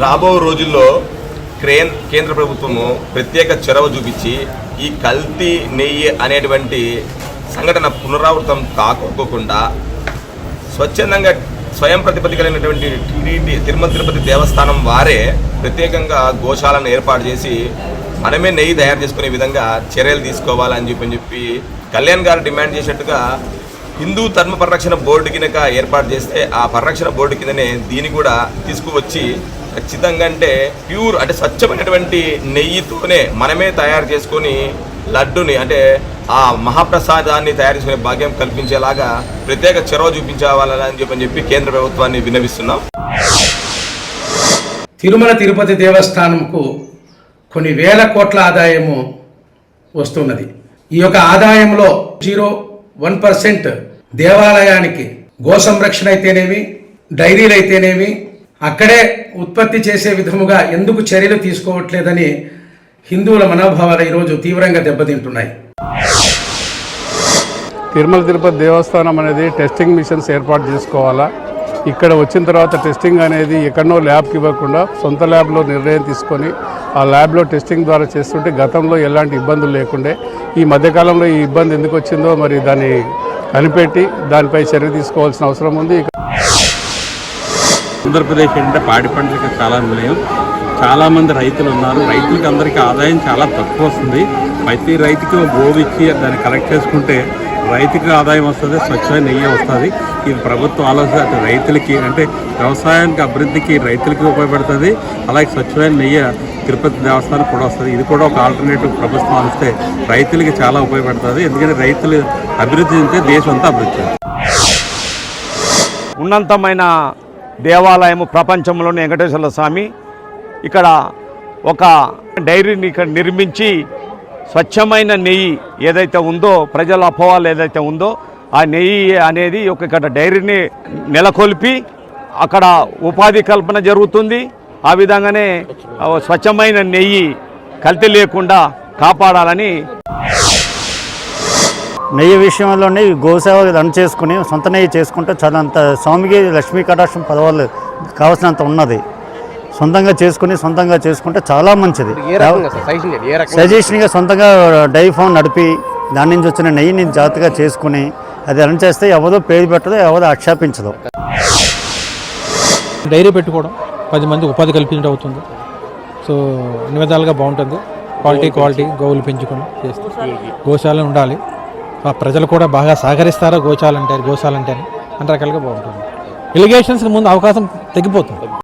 రాబో రోజుల్లో క్రేన్ కేంద్ర ప్రభుత్వము ప్రత్యేక చొరవ చూపించి ఈ కల్తీ నెయ్యి అనేటువంటి సంఘటన పునరావృతం కాకోకుండా స్వచ్ఛందంగా స్వయం ప్రతిపత్తి కలిగినటువంటి టీడీ తిరుమల తిరుపతి దేవస్థానం వారే ప్రత్యేకంగా గోశాలను ఏర్పాటు చేసి మనమే నెయ్యి తయారు చేసుకునే విధంగా చర్యలు తీసుకోవాలని చెప్పి అని చెప్పి కళ్యాణ్ గారు డిమాండ్ చేసినట్టుగా హిందూ ధర్మ పరిరక్షణ బోర్డు కింద ఏర్పాటు చేస్తే ఆ పరిరక్షణ బోర్డు కిందనే దీన్ని కూడా తీసుకువచ్చి ఖచ్చితంగా అంటే ప్యూర్ అంటే స్వచ్ఛమైనటువంటి నెయ్యితోనే మనమే తయారు చేసుకొని లడ్డుని అంటే ఆ మహాప్రసాదాన్ని తయారు చేసుకునే భాగ్యం కల్పించేలాగా ప్రత్యేక చొరవ చూపించాలని చెప్పని చెప్పి కేంద్ర ప్రభుత్వాన్ని విన్నవిస్తున్నాం. తిరుమల తిరుపతి దేవస్థానంకు కొన్ని వేల కోట్ల ఆదాయము వస్తున్నది. ఈ యొక్క ఆదాయంలో జీరో వన్ పర్సెంట్ దేవాలయానికి గో సంరక్షణ అయితేనేమి డైరీలు అయితేనేమి అక్కడే ఉత్పత్తి చేసే విధముగా ఎందుకు చర్యలు తీసుకోవట్లేదని హిందువుల మనోభావాలు ఈరోజు తీవ్రంగా దెబ్బతింటున్నాయి. తిరుమల తిరుపతి దేవస్థానం అనేది టెస్టింగ్ మిషన్స్ ఏర్పాటు చేసుకోవాలా? ఇక్కడ వచ్చిన తర్వాత టెస్టింగ్ అనేది ఎక్కడో ల్యాబ్కి ఇవ్వకుండా సొంత ల్యాబ్లో నిర్ణయం తీసుకొని ఆ ల్యాబ్లో టెస్టింగ్ ద్వారా చేస్తుంటే గతంలో ఎలాంటి ఇబ్బందులు లేకుండే ఈ మధ్యకాలంలో ఈ ఇబ్బంది ఎందుకు వచ్చిందో మరి దాన్ని కనిపెట్టి దానిపై చర్య తీసుకోవాల్సిన అవసరం ఉంది. ఇక ఆంధ్రప్రదేశ్ అంటే పాడి పంటలకు చాలా నిలయం చాలామంది రైతులు ఉన్నారు. రైతులకు అందరికీ ఆదాయం చాలా తక్కువ వస్తుంది. ప్రతి రైతుకి గోవు ఇచ్చి దాన్ని కలెక్ట్ చేసుకుంటే రైతుకి ఆదాయం వస్తుంది స్వచ్ఛమైన నెయ్యి వస్తుంది. ఇది ప్రభుత్వం ఆలోచన. అటు రైతులకి అంటే వ్యవసాయానికి అభివృద్ధికి రైతులకి ఉపయోగపడుతుంది. అలాగే స్వచ్ఛమైన నెయ్యి తిరుపతి దేవస్థానం కూడా వస్తుంది. ఇది కూడా ఒక ఆల్టర్నేటివ్ ప్రభుత్వం అనిస్తే రైతులకి చాలా ఉపయోగపడుతుంది. ఎందుకంటే రైతులు అభివృద్ధి చెందితే దేశం అంతా అభివృద్ధి ఉన్నంతమైన దేవాలయము ప్రపంచంలోని వెంకటేశ్వర స్వామి. ఇక్కడ ఒక డైరీని ఇక్కడ నిర్మించి స్వచ్ఛమైన నెయ్యి ఏదైతే ఉందో ప్రజల అపోవాలు ఏదైతే ఉందో ఆ నెయ్యి అనేది ఒక ఇక్కడ డైరీని నెలకొల్పి అక్కడ ఉపాధి కల్పన జరుగుతుంది. ఆ విధంగానే స్వచ్ఛమైన నెయ్యి కల్తీ లేకుండా కాపాడాలని నెయ్యి విషయంలోనే గోసేవ రన్ చేసుకుని సొంత నెయ్యి చేసుకుంటే చాలా అంత స్వామికి లక్ష్మీ కటాక్షం పదవాళ్ళు కావాల్సినంత ఉన్నది. సొంతంగా చేసుకుని సొంతంగా చేసుకుంటే చాలా మంచిది. సజెషన్గా సొంతంగా డైరీ ఫామ్ నడిపి దాని నుంచి వచ్చిన నెయ్యిని జాగ్రత్తగా చేసుకుని అది రన్ చేస్తే ఎవరో పేరు పెట్టదు ఎవరో ఆక్షేపించదు. డైరీ పెట్టుకోవడం పది మంది ఉపాధి కల్పించడం అవుతుంది. సో అన్ని విధాలుగా బాగుంటుంది. క్వాలిటీ క్వాలిటీ గోవులు పెంచుకొని చేస్తే. గోశాల ఉండాలి. ప్రజలు కూడా బాగా సహకరిస్తారా గోశాలంటే గోశాలంటే అన్ని రకాలుగా బాగుంటుంది. ఎలిగేషన్స్కి ముందు అవకాశం తగ్గిపోతుంది